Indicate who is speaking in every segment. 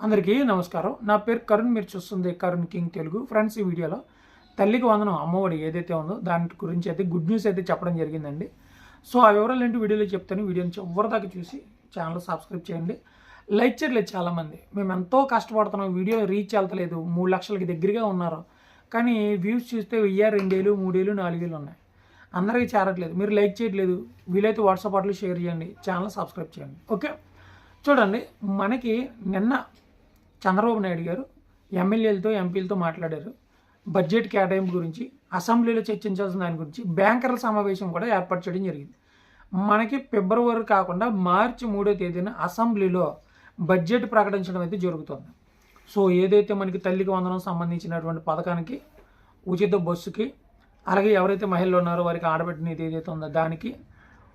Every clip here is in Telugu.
Speaker 1: అందరికీ నమస్కారం. నా పేరు కరుణ్ మీరు చూస్తుంది కరుణ్ కింగ్ తెలుగు. ఫ్రెండ్స్ ఈ వీడియోలో తల్లికి వందనం అమ్మఒడి ఏదైతే ఉందో దాని గురించి అయితే గుడ్ న్యూస్ అయితే చెప్పడం జరిగిందండి. సో ఆ వివరాలు ఏంటి వీడియోలో చెప్తాను. వీడియోని చివరి దాకా చూసి ఛానల్ సబ్స్క్రైబ్ చేయండి. లైక్ చేయట్లేదు చాలామంది. మేము ఎంతో కష్టపడుతున్నాం. వీడియో రీచ్ వెళ్తలేదు. మూడు లక్షలకి దగ్గరగా ఉన్నారు. కానీ వ్యూస్ చూస్తే వెయ్యి రెండేళ్ళు మూడేళ్ళు నాలుగేళ్ళు ఉన్నాయి. అందరికీ చేరట్లేదు. మీరు లైక్ చేయట్లేదు. వీలైతే వాట్సాప్ అట్లు షేర్ చేయండి. ఛానల్ సబ్స్క్రైబ్ చేయండి. ఓకే? చూడండి. మనకి నిన్న చంద్రబాబు నాయుడు గారు ఎమ్మెల్యేలతో ఎంపీలతో మాట్లాడారు. బడ్జెట్ కేటాయింపు గురించి అసెంబ్లీలో చర్చించాల్సిన దాని గురించి బ్యాంకర్ల సమావేశం కూడా ఏర్పాటు చేయడం జరిగింది. మనకి ఫిబ్రవరి కాకుండా మార్చి మూడో తేదీన అసెంబ్లీలో బడ్జెట్ ప్రకటించడం అయితే జరుగుతుంది. సో ఏదైతే మనకి తల్లికి వందనం సంబంధించినటువంటి పథకానికి ఉచిత బస్సుకి అలాగే ఎవరైతే మహిళలు ఉన్నారో వారికి ఆడబెట్టినది ఏదైతే ఉందో దానికి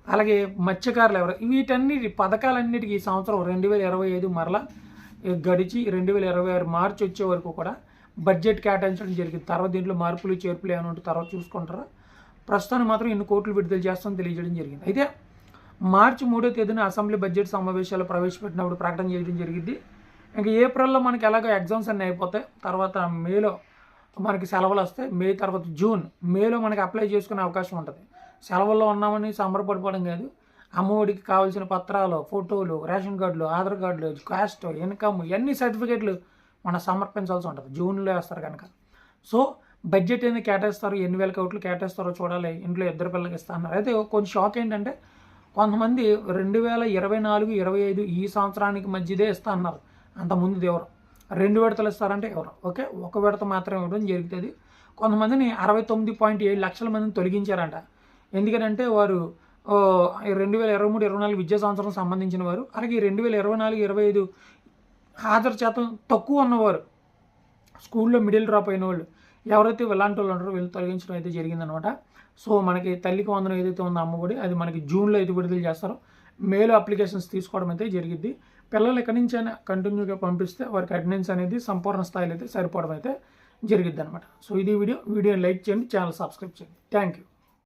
Speaker 1: అలాగే మత్స్యకారులు ఎవరు వీటన్నిటి పథకాలన్నిటికీ ఈ సంవత్సరం రెండు వేల ఇరవై ఐదు మరలా గడిచి రెండు వేల ఇరవై ఆరు మార్చి వచ్చే వరకు కూడా బడ్జెట్ కేటాయించడం జరిగింది. తర్వాత దీంట్లో మార్పులు చేర్పులు ఏమైనా ఉంటే తర్వాత చూసుకుంటారా. ప్రస్తుతానికి మాత్రం ఎన్ని కోట్లు విడుదల చేస్తామని తెలియజేయడం జరిగింది. అయితే మార్చి మూడో తేదీన అసెంబ్లీ బడ్జెట్ సమావేశాలు ప్రవేశపెట్టినప్పుడు ప్రకటన చేయడం జరిగింది. ఇంకా ఏప్రిల్లో మనకి ఎలాగో ఎగ్జామ్స్ అన్నీ అయిపోతాయి. తర్వాత మేలో మనకి సెలవులు వస్తాయి. మే తర్వాత జూన్. మేలో మనకి అప్లై చేసుకునే అవకాశం ఉంటుంది. సెలవుల్లో ఉన్నామని సంబరపడిపోవడం కాదు. అమ్మఒడికి కావాల్సిన పత్రాలు ఫోటోలు రేషన్ కార్డులు ఆధార్ కార్డులు కాస్ట్ ఇన్కమ్ ఇవన్నీ సర్టిఫికేట్లు మనం సమర్పించాల్సి ఉంటుంది. జూన్లో వేస్తారు కనుక. సో బడ్జెట్ ఏంది కేటాయిస్తారు? ఎన్ని వేల కోట్లు కేటాయిస్తారో చూడాలి. ఇంట్లో ఇద్దరు పిల్లలకి ఇస్తున్నారు అయితే కొంచెం షాక్ ఏంటంటే కొంతమంది రెండు వేల ఇరవై నాలుగు ఇరవై ఐదు ఈ సంవత్సరానికి మధ్యదే ఇస్తా అన్నారు. అంతకుముందు ఎవరు? రెండు విడతలు ఇస్తారంటే ఎవరు? ఓకే? ఒక విడత మాత్రమే ఇవ్వడం జరుగుతుంది. కొంతమందిని అరవై తొమ్మిది పాయింట్ ఏడు లక్షల మందిని తొలగించారంట. ఎందుకంటే వారు రెండు వేల ఇరవై మూడు ఇరవై నాలుగు విద్యా సంవత్సరం సంబంధించిన వారు అలాగే రెండు వేల ఇరవై నాలుగు ఇరవై ఐదు హాజరు శాతం తక్కువ ఉన్నవారు స్కూల్లో మిడిల్ డ్రాప్ అయిన వాళ్ళు ఎవరైతే ఇలాంటి వాళ్ళు ఉంటారో వీళ్ళు తొలగించడం అయితే జరిగిందనమాట సో మనకి తల్లికి వందనం ఏదైతే ఉందో అమ్మఒడి అది మనకి జూన్లో అయితే విడుదల చేస్తారో మేలో అప్లికేషన్స్ తీసుకోవడం అయితే జరిగింది పిల్లలు ఎక్కడి నుంచి అయినా కంటిన్యూగా పంపిస్తే వారికి అటెండెన్స్ అనేది సంపూర్ణ స్థాయిలో అయితే సరిపోవడం అయితే జరిగిద్ది అనమాట సో ఇది వీడియో. వీడియోని లైక్ చేయండి ఛానల్ సబ్స్క్రైబ్ చేయండి. Thank you.